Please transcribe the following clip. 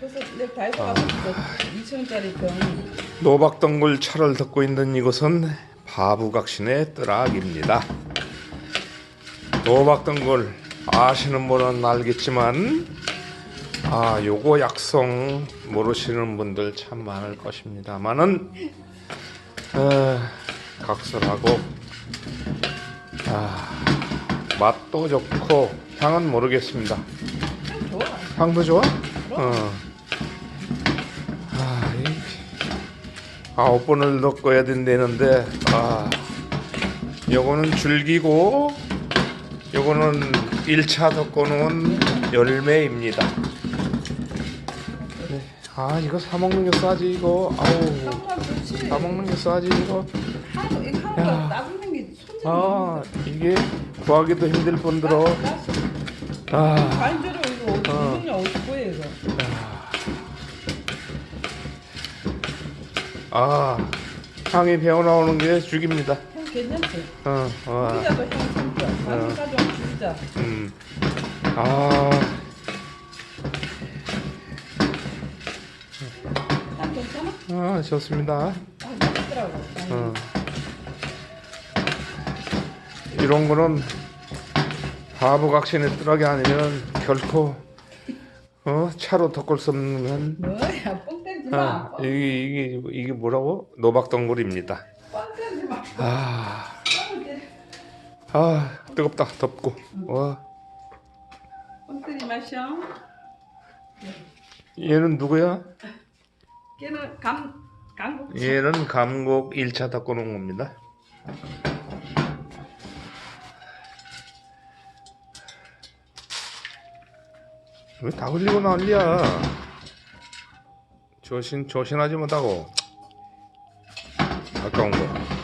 그래서 다 해서 가서 2천원짜리 병 노박덩굴 차를 덮고 있는 이곳은 바부각신의 뜨락입니다. 노박덩굴 아시는 분은 알겠지만 아 요거 약성 모르시는 분들 참 많을 것입니다만은 에, 각설하고 아, 맛도 좋고 향은 모르겠습니다. 참 좋아. 향도 좋아? 어. 아, 이 아홉 번을 넣어야 된다는데 아, 요거는 줄기고 요거는 1차 덮고는 열매입니다. 네. 아, 이거 사 먹는 게 싸지 이거. 아우. 정말 좋지. 사 먹는 게 싸지 이거. 야. 아, 이게 구하기도 힘들 뿐더러 아. 반주로 이거 어. 50년 59에 이거. 아, 향이 배어 나오는 게 죽입니다. 향 괜찮지? 어, 와. 피자도 향참 좋아. 반주까지 좀 주자. 음. 아, 향 괜찮아? 아 좋습니다. 아 맛있더라고. 어. 이런 거는 바보각신의 뜨락이 아니면 결코 어 차로 덮을 수 없는 뭐야 뻥 때리 지 마. 아, 이게 이게 이게 뭐라고 노박 덩굴입니다. 때리지 마. 아. 아 뜨겁다 덥고 와 뻥 때리지 마셔. 얘는 누구야? 걔는 감 강국. 얘는 감곡 1차 덮고 놓은 겁니다. 왜 다 흘리고 난리야? 조신 조신하지 못하고 아까운 거.